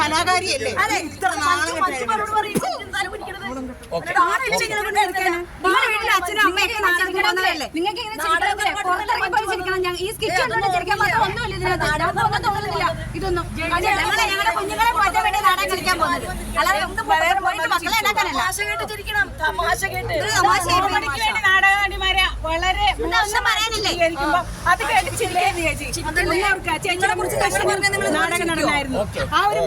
കലാകാരിയല്ലേ? ഇത്ര നാളെ നിങ്ങൾക്ക് ഇങ്ങനെ ഈ സ്കിറ്റ് ഒന്നും ഒന്നുമില്ല. ഇതിനകത്ത്. ഒന്നും തോന്നുന്നില്ല ഇതൊന്നും. ഞങ്ങളുടെ കുഞ്ഞുങ്ങളെ കളിക്കാൻ പോകുന്നത്. അല്ലാതെ വേറെ പോയിട്ട് മക്കളെ ഉണ്ടാക്കാനല്ല. തമാശ കേട്ട് തമാശ കേട്ട്. ഇത് തമാശയായി പോയി. കോമഡിക്ക് വേണ്ടി നാടകനടിമാരെ വളരെ ഒന്നും പറയാനില്ലേ? അത് കേട്ട് ചിരിക്കുകയും ചേച്ചി. എല്ലാവർക്കും ചേച്ചിയെ കുറിച്ച് നാടക നടനായിരുന്നു ആ ഒരു.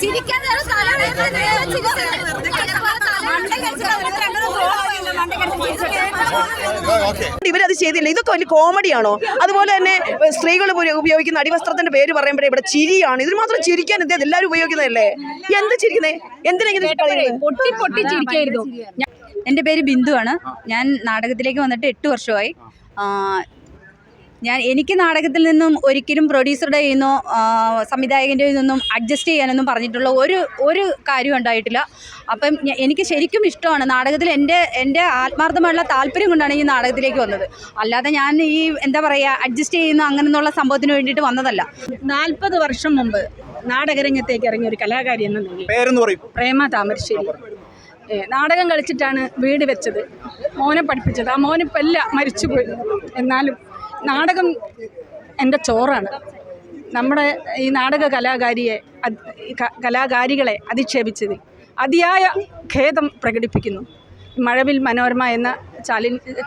ചിരിക്കാൻ നേരം ഇവരത് ചെയ്തില്ല. ഇതൊക്കെ വലിയ കോമഡിയാണോ? അതുപോലെ തന്നെ സ്ത്രീകൾ ഉപയോഗിക്കുന്ന അടിവസ്ത്രത്തിന്റെ പേര് പറയുമ്പോഴേ ഇവിടെ ചിരിയാണ്. ഇതിന് മാത്രം ചിരിക്കാൻ എന്ത് എല്ലാവരും ഉപയോഗിക്കുന്നതല്ലേ? എന്ത് ചിരിക്കുന്നേ? എന്തിനെങ്കിലും എന്റെ പേര് ബിന്ദുവാണ്. ഞാൻ നാടകത്തിലേക്ക് വന്നിട്ട് എട്ട് വർഷമായി. ഞാൻ എനിക്ക് നാടകത്തിൽ നിന്നും ഒരിക്കലും പ്രൊഡ്യൂസറുടെ കയ്യിൽ നിന്നോ സംവിധായകന്റെ കയ്യിൽ നിന്നും അഡ്ജസ്റ്റ് ചെയ്യാനൊന്നും പറഞ്ഞിട്ടുള്ള ഒരു ഒരു കാര്യം ഉണ്ടായിട്ടില്ല. അപ്പം എനിക്ക് ശരിക്കും ഇഷ്ടമാണ് നാടകത്തിൽ എന്റെ എന്റെ ആത്മാർത്ഥമായുള്ള താല്പര്യം കൊണ്ടാണ് ഈ നാടകത്തിലേക്ക് വന്നത്. അല്ലാതെ ഞാൻ ഈ എന്താ പറയുക അഡ്ജസ്റ്റ് ചെയ്യുന്ന അങ്ങനെയുള്ള സംഭവത്തിന് വേണ്ടിയിട്ട് വന്നതല്ല. നാൽപ്പത് വർഷം മുമ്പ് നാടകരംഗത്തേക്ക് ഇറങ്ങിയ ഒരു കലാകാരി എന്ന നിലയിൽ പറയും? പ്രേമ താമരശ്ശേരി. നാടകം കളിച്ചിട്ടാണ് വീട് വെച്ചത്. മോനെ പഠിപ്പിച്ചത്. ആ മോനിപ്പല്ല മരിച്ചുപോയി. എന്നാലും നാടകം എന്റെ ചോറാണ്. നമ്മുടെ ഈ നാടക കലാകാരിയെ കലാകാരികളെ അധിക്ഷേപിച്ചത് അതിയായ ഖേദം പ്രകടിപ്പിക്കുന്നു. മഴവിൽ മനോരമ എന്ന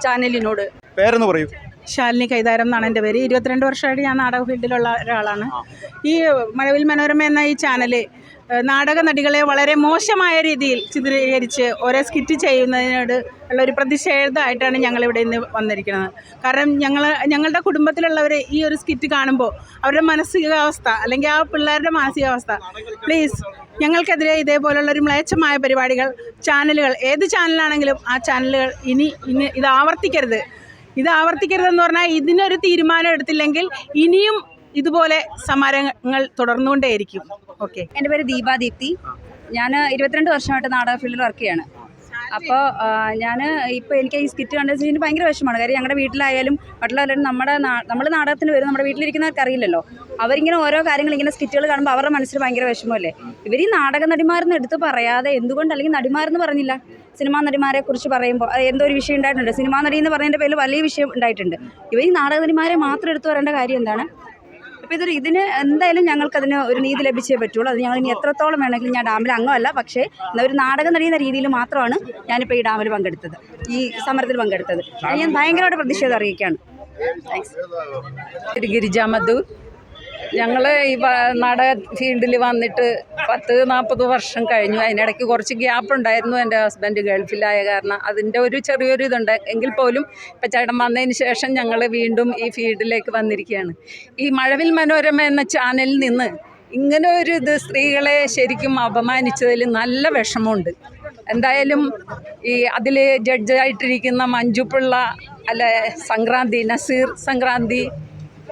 ചാനലിനോട് പേരെന്ന് പറയൂ. ശാലിനി കൈതാരം എന്നാണ് എന്റെ പേര്. ഇരുപത്തിരണ്ട് വർഷമായിട്ട് ഞാൻ നാടക ഫീൽഡിലുള്ള ഒരാളാണ്. ഈ മഴവിൽ മനോരമ എന്ന ഈ ചാനൽ നാടക നടികളെ വളരെ മോശമായ രീതിയിൽ ചിത്രീകരിച്ച് ഓരോ സ്കിറ്റ് ചെയ്യുന്നതിനോട് ഉള്ള ഒരു പ്രതിഷേധമായിട്ടാണ് ഞങ്ങളിവിടെ ഇന്ന് വന്നിരിക്കുന്നത്. കാരണം ഞങ്ങൾ ഞങ്ങളുടെ കുടുംബത്തിലുള്ളവർ ഈ ഒരു സ്കിറ്റ് കാണുമ്പോൾ അവരുടെ മാനസികാവസ്ഥ അല്ലെങ്കിൽ ആ പിള്ളേരുടെ മാനസികാവസ്ഥ പ്ലീസ് ഞങ്ങൾക്കെതിരെ ഇതേപോലുള്ള ഒരു മ്ലേച്ഛമായ പരിപാടികൾ ചാനലുകൾ ഏത് ചാനലാണെങ്കിലും ആ ചാനലുകൾ ഇനി ഇനി ഇത് ആവർത്തിക്കരുത്. ഇത് ആവർത്തിക്കരുതെന്ന് പറഞ്ഞാൽ ഇതിനൊരു തീരുമാനം എടുത്തില്ലെങ്കിൽ ഇനിയും ഇതുപോലെ സമരങ്ങൾ തുടർന്നുകൊണ്ടേയിരിക്കും. ഓക്കെ. എന്റെ പേര് ദീപാദീപ്തി. ഞാൻ ഇരുപത്തിരണ്ട് വർഷമായിട്ട് നാടക ഫീൽഡിൽ വർക്ക് ചെയ്യാണ്. അപ്പോൾ ഞാൻ ഇപ്പോൾ എനിക്ക് ഈ സ്കിറ്റ് കണ്ടത് എനിക്ക് ഭയങ്കര വിഷമമാണ്. കാര്യം ഞങ്ങളുടെ വീട്ടിലായാലും മറ്റുള്ളവരും നമ്മുടെ നമ്മൾ നാടകത്തിന് വരും നമ്മുടെ വീട്ടിലിരിക്കുന്നവർക്ക് അറിയില്ലല്ലോ. അവരിങ്ങനെ ഓരോ കാര്യങ്ങൾ ഇങ്ങനെ സ്കിറ്റുകൾ കാണുമ്പോൾ അവരുടെ മനസ്സിൽ ഭയങ്കര വിഷമമല്ലേ? ഇവർ ഈ നാടക നടിമാരെന്ന് എടുത്ത് പറയാതെ എന്തുകൊണ്ട് അല്ലെങ്കിൽ നടിമാരെന്ന് പറഞ്ഞില്ല. സിനിമാ നടിമാരെ കുറിച്ച് പറയുമ്പോൾ എന്തോ ഒരു വിഷയം ഉണ്ടായിട്ടുണ്ട്. സിനിമാ നടി എന്ന് പറഞ്ഞതിന്റെ പേരിൽ വലിയ വിഷയം ഉണ്ടായിട്ടുണ്ട്. ഇവർ ഈ നാടക നടിമാരെ മാത്രം എടുത്തു പറയേണ്ട കാര്യം എന്താണ്? അപ്പോൾ ഇതൊരു ഇതിന് എന്തായാലും ഞങ്ങൾക്കതിന് ഒരു നീതി ലഭിച്ചേ പറ്റുള്ളൂ. അത് ഞങ്ങൾ ഇനി എത്രത്തോളം വേണമെങ്കിലും ഞാൻ ഡാമിൽ അംഗമല്ല പക്ഷേ ഒരു നാടകം നടിയുന്ന രീതിയിൽ മാത്രമാണ് ഞാനിപ്പോൾ ഈ ഡാമിൽ പങ്കെടുത്തത്. ഈ സമരത്തിൽ പങ്കെടുത്തത്. ഞാൻ ഭയങ്കരമായിട്ട് പ്രതിഷേധം അറിയിക്കുകയാണ്. താങ്ക്സ് ഗിരിജ മധു. ഞങ്ങൾ ഈ നാടക ഫീൽഡിൽ വന്നിട്ട് പത്ത് നാൽപ്പത് വർഷം കഴിഞ്ഞു. അതിനിടയ്ക്ക് കുറച്ച് ഗ്യാപ്പ് ഉണ്ടായിരുന്നു എന്റെ ഹസ്ബൻഡ് ഗൾഫിലായ കാരണം. അതിന്റെ ഒരു ചെറിയൊരു ഇതുണ്ട്. എങ്കിൽ പോലും ഇപ്പം ചേട്ടൻ വന്നതിന് ശേഷം ഞങ്ങൾ വീണ്ടും ഈ ഫീൽഡിലേക്ക് വന്നിരിക്കുകയാണ്. ഈ മഴവിൽ മനോരമ എന്ന ചാനലിൽ നിന്ന് ഇങ്ങനെ ഒരു ഇത് സ്ത്രീകളെ ശരിക്കും അപമാനിച്ചതിൽ നല്ല വിഷമമുണ്ട്. എന്തായാലും ഈ അതിൽ ജഡ്ജായിട്ടിരിക്കുന്ന മഞ്ജുപിള്ള അല്ലെ സംക്രാന്തി നസീർ സംക്രാന്തി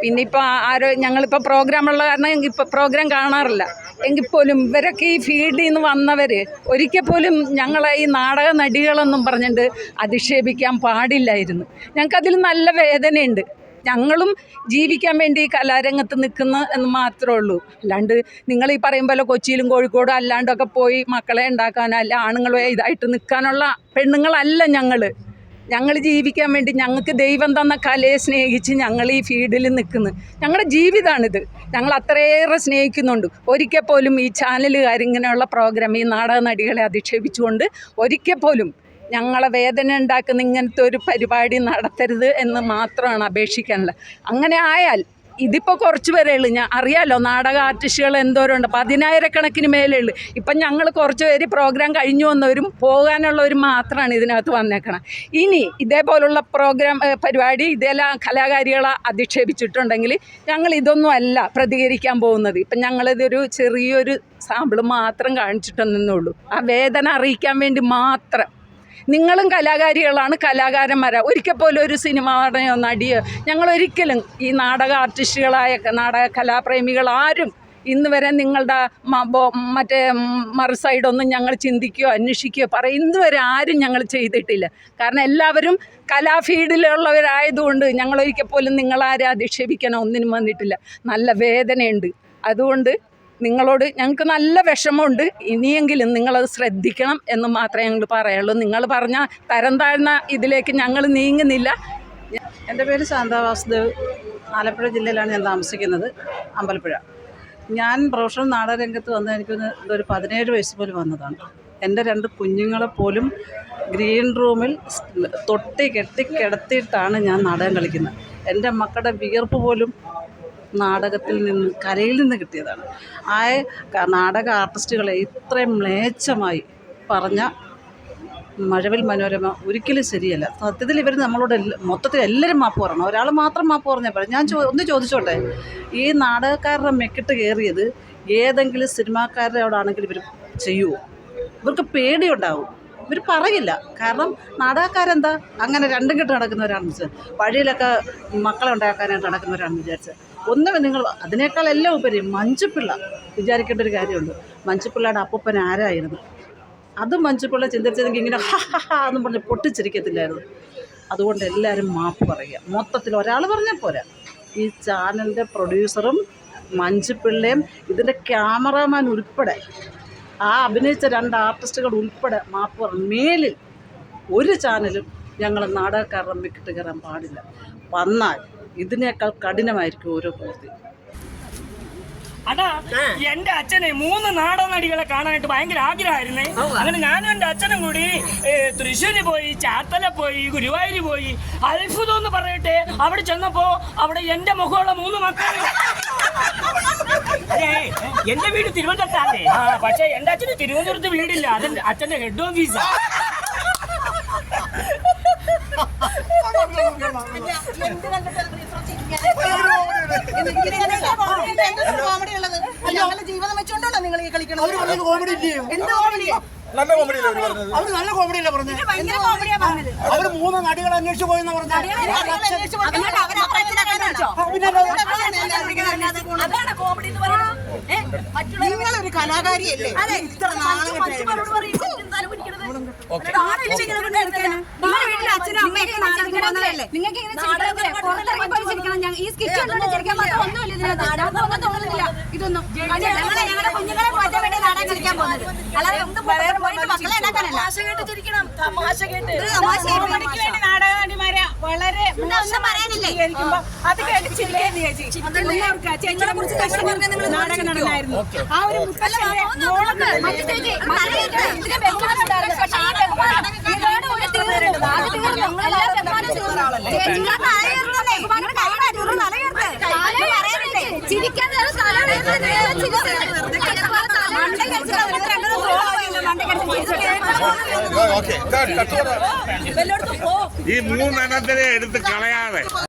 പിന്നെ ഇപ്പോൾ ആരോ ഞങ്ങളിപ്പോൾ പ്രോഗ്രാമുള്ള കാരണം ഇപ്പോൾ പ്രോഗ്രാം കാണാറില്ല. എങ്കിൽ പോലും ഇവരൊക്കെ ഈ ഫീൽഡിൽ നിന്ന് വന്നവർ ഒരിക്കൽ പോലും ഞങ്ങളെ ഈ നാടക നടികളെന്നും പറഞ്ഞിട്ട് അധിക്ഷേപിക്കാൻ പാടില്ലായിരുന്നു. ഞങ്ങൾക്കതിൽ നല്ല വേദനയുണ്ട്. ഞങ്ങളും ജീവിക്കാൻ വേണ്ടി ഈ കലാരംഗത്ത് നിൽക്കുന്ന എന്ന് മാത്രമേ ഉള്ളൂ. അല്ലാണ്ട് നിങ്ങൾ ഈ പറയും പോലെ കൊച്ചിയിലും കോഴിക്കോടും അല്ലാണ്ടൊക്കെ പോയി മക്കളെ ഉണ്ടാക്കാനോ അല്ല ആണുങ്ങളെ ഇതായിട്ട് നിൽക്കാനുള്ള പെണ്ണുങ്ങളല്ല ഞങ്ങൾ ഞങ്ങൾ ജീവിക്കാൻ വേണ്ടി ഞങ്ങൾക്ക് ദൈവം തന്ന കലയെ സ്നേഹിച്ച് ഞങ്ങൾ ഈ ഫീൽഡിൽ നിൽക്കുന്നു. ഞങ്ങളുടെ ജീവിതമാണിത് ഞങ്ങൾ അത്രയേറെ സ്നേഹിക്കുന്നുണ്ട്. ഒരിക്കൽ പോലും ഈ ചാനലുകാർ ഇങ്ങനെയുള്ള പ്രോഗ്രാം ഈ നാടക നടികളെ അധിക്ഷേപിച്ചുകൊണ്ട് ഒരിക്കൽ പോലും ഞങ്ങളെ വേദന ഉണ്ടാക്കുന്ന ഇങ്ങനത്തെ ഒരു പരിപാടി നടത്തരുത് എന്ന് മാത്രമാണ് അപേക്ഷിക്കാനുള്ളത്. അങ്ങനെ ആയാൽ ഇതിപ്പോൾ കുറച്ച് പേരേ ഉള്ളൂ. ഞാൻ അറിയാലോ നാടക ആർട്ടിസ്റ്റുകൾ എന്തോരം പതിനായിരക്കണക്കിന് മേലേ ഉള്ളൂ. ഇപ്പം ഞങ്ങൾ കുറച്ച് പേര് പ്രോഗ്രാം കഴിഞ്ഞു വന്നവരും പോകാനുള്ളവരും മാത്രമാണ് ഇതിനകത്ത് വന്നേക്കണം. ഇനി ഇതേപോലുള്ള പ്രോഗ്രാം പരിപാടി ഇതെല്ലാം കലാകാരികളെ അധിക്ഷേപിച്ചിട്ടുണ്ടെങ്കിൽ ഞങ്ങൾ ഇതൊന്നും അല്ല പ്രതികരിക്കാൻ പോകുന്നത്. ഇപ്പം ഞങ്ങളിതൊരു ചെറിയൊരു സാമ്പിൾ മാത്രം കാണിച്ചിട്ടൊന്നുള്ളൂ ആ വേദന അറിയിക്കാൻ വേണ്ടി മാത്രം. നിങ്ങളും കലാകാരികളാണ് കലാകാരന്മാരാ. ഒരിക്കൽ പോലും ഒരു സിനിമ നടനയോ നടിയോ ഞങ്ങൾ ഒരിക്കലും ഈ നാടക ആർട്ടിസ്റ്റുകളായ നാടക കലാപ്രേമികൾ ആരും ഇന്ന് വരെ നിങ്ങളുടെ മറ്റേ മറു സൈഡൊന്നും ഞങ്ങൾ ചിന്തിക്കുകയോ അന്വേഷിക്കുകയോ പറയും. ഇന്ന് വരെ ആരും ഞങ്ങൾ ചെയ്തിട്ടില്ല. കാരണം എല്ലാവരും കലാഫീൽഡിലുള്ളവരായതുകൊണ്ട് ഞങ്ങളൊരിക്കൽ പോലും നിങ്ങളാരെ അധിക്ഷേപിക്കാൻ ഒന്നിനും വന്നിട്ടില്ല. നല്ല വേദനയുണ്ട്. അതുകൊണ്ട് നിങ്ങളോട് ഞങ്ങൾക്ക് നല്ല വിഷമമുണ്ട്. ഇനിയെങ്കിലും നിങ്ങളത് ശ്രദ്ധിക്കണം എന്ന് മാത്രമേ ഞങ്ങൾ പറയുള്ളൂ നിങ്ങൾ പറഞ്ഞ തരം താഴ്ന്ന ഇതിലേക്ക് ഞങ്ങൾ നീങ്ങുന്നില്ല. എന്റെ പേര് ശാന്ത വാസുദേവ്. ആലപ്പുഴ ജില്ലയിലാണ് ഞാൻ താമസിക്കുന്നത്. അമ്പലപ്പുഴ. ഞാൻ പ്രൊഫഷണൽ നാടകരംഗത്ത് വന്ന എനിക്ക് ഒരു പതിനേഴ് വയസ്സ് പോലും വന്നതാണ്. എന്റെ രണ്ട് കുഞ്ഞുങ്ങളെ പോലും ഗ്രീൻ റൂമിൽ തൊട്ടി കെട്ടി കിടത്തിയിട്ടാണ് ഞാൻ നാടകം കളിക്കുന്നത്. എന്റെ മക്കളുടെ വിയർപ്പ് പോലും നാടകത്തിൽ നിന്ന് കലയിൽ നിന്ന് കിട്ടിയതാണ്. ആ നാടക ആർട്ടിസ്റ്റുകളെ ഇത്രയും മ്ലേച്ഛമായി പറഞ്ഞ മഴവിൽ മനോരമ ഒരിക്കലും ശരിയല്ല. സത്യത്തിൽ ഇവർ നമ്മളോട് മൊത്തത്തിൽ എല്ലാവരും മാപ്പ് പറയണം ഒരാൾ മാത്രം മാപ്പ് പറഞ്ഞാൽ ഞാൻ ചോ ഒന്ന് ചോദിച്ചോട്ടെ? ഈ നാടകക്കാരുടെ മെക്കിട്ട് കയറിയത് ഏതെങ്കിലും സിനിമാക്കാരോടാണെങ്കിൽ ഇവർ ചെയ്യുമോ ഇവർക്ക് പേടിയുണ്ടാവും. ഇവർ പറയില്ല. കാരണം നാടകക്കാരെന്താ? അങ്ങനെ രണ്ടും കെട്ട് നടക്കുന്നവരാണെന്ന് വെച്ചാൽ വഴിയിലൊക്കെ മക്കളെ ഉണ്ടാക്കാനായിട്ട് നടക്കുന്നവരാണെന്ന് വിചാരിച്ചത് ഒന്നും നിങ്ങൾ അതിനേക്കാൾ എല്ലാം ഉപരി മഞ്ചുപിള്ള വിചാരിക്കേണ്ട ഒരു കാര്യമുണ്ട്. മഞ്ചുപിള്ളയുടെ അപ്പൂപ്പൻ ആരായിരുന്നു? അതും മഞ്ചുപിള്ള ചിന്തിച്ചതെങ്കിൽ ഇങ്ങനെ ഹ ഹ എന്നും പറഞ്ഞ് പൊട്ടിച്ചിരിക്കത്തില്ലായിരുന്നു. അതുകൊണ്ട് എല്ലാവരും മാപ്പ് പറയുക. മൊത്തത്തിൽ ഒരാൾ പറഞ്ഞാൽ പോരാ. ഈ ചാനലിന്റെ പ്രൊഡ്യൂസറും മഞ്ചുപിള്ളയും ഇതിന്റെ ക്യാമറാമാൻ ഉൾപ്പെടെ ആ അഭിനയിച്ച രണ്ട് ആർട്ടിസ്റ്റുകൾ ഉൾപ്പെടെ മാപ്പ് പറഞ്ഞു മേലിൽ ഒരു ചാനലും ഞങ്ങൾ നാടകക്കാരുടെ മിക്കിട്ട് കയറാൻ പാടില്ല. വന്നാൽ ഇതിനേക്കാൾ കഠിനമായിരിക്കും ഓരോ പ്രവൃത്തി. അതാ എന്റെ അച്ഛനെ മൂന്ന് നാടൻ നടികളെ കാണാനായിട്ട് ഭയങ്കര ആഗ്രഹമായിരുന്നേ. അങ്ങനെ ഞാനും എന്റെ അച്ഛനും കൂടി തൃശ്ശൂര് പോയി ചാത്തല പോയി ഗുരുവായൂര് പോയി അത്ഭുതം എന്ന് പറയട്ടെ അവിടെ ചെന്നപ്പോ അവിടെ എന്റെ മുഖമുള്ള മൂന്ന് മക്കൾ അതെ എന്റെ വീട് തിരുവനന്തപുരത്താണേ. ആ പക്ഷെ എന്റെ അച്ഛന് തിരുവനന്തപുരത്ത് വീടില്ല. അതെന്റെ അച്ഛന്റെ ഹെഡ് ഓഫീസാ എന്ത് കണ്ടിട്ടാണ് ബ്രീഫർ കോമഡി ഉള്ളത് ഞങ്ങളുടെ ജീവിതം വെച്ചോണ്ടാണോ നിങ്ങൾ ഈ കളിക്കണത് കോമഡി ഇല്ലയോ എന്ത് കോമഡി നല്ല കോമഡിയല്ലേ അവർ പറഞ്ഞത്. അവർ നല്ല കോമഡി അല്ലേ പറഞ്ഞത്. അവർ മൂന്ന് നടികൾ അന്വേഷിച്ചു പോയെന്ന് പറഞ്ഞത്. അവരെ കോമഡി? നിങ്ങളൊരു കലാകാരിയല്ലേ? ഇത്ര നാളെ നിങ്ങൾക്ക്. ഇതൊന്നും. അത് ഞങ്ങളെ ഞങ്ങളുടെ കുഞ്ഞുങ്ങളെ മാറ്റാൻ വേണ്ടി നാടകം കളിക്കാൻ പോകുന്നത്. അല്ലാതെ മക്കളെ ഉണ്ടാക്കാനല്ല തമാശ കേട്ട് തമാശ കേട്ട് വളരെ അത് കേട്ട് ചിരിക്കുന്നു ചേച്ചി. എല്ലാവർക്കും ചേച്ചിയെ കുറിച്ച് നാടക നടനായിരുന്നു ആ ഒരു? ചിരിക്കാൻ ഓക്കെ സ്ഥലം ഉയർത്തുന്നത് നിങ്ങൾ ചിരിച്ച്. അതുപോലെ തല മണ്ടയ്ക്കടിച്ച്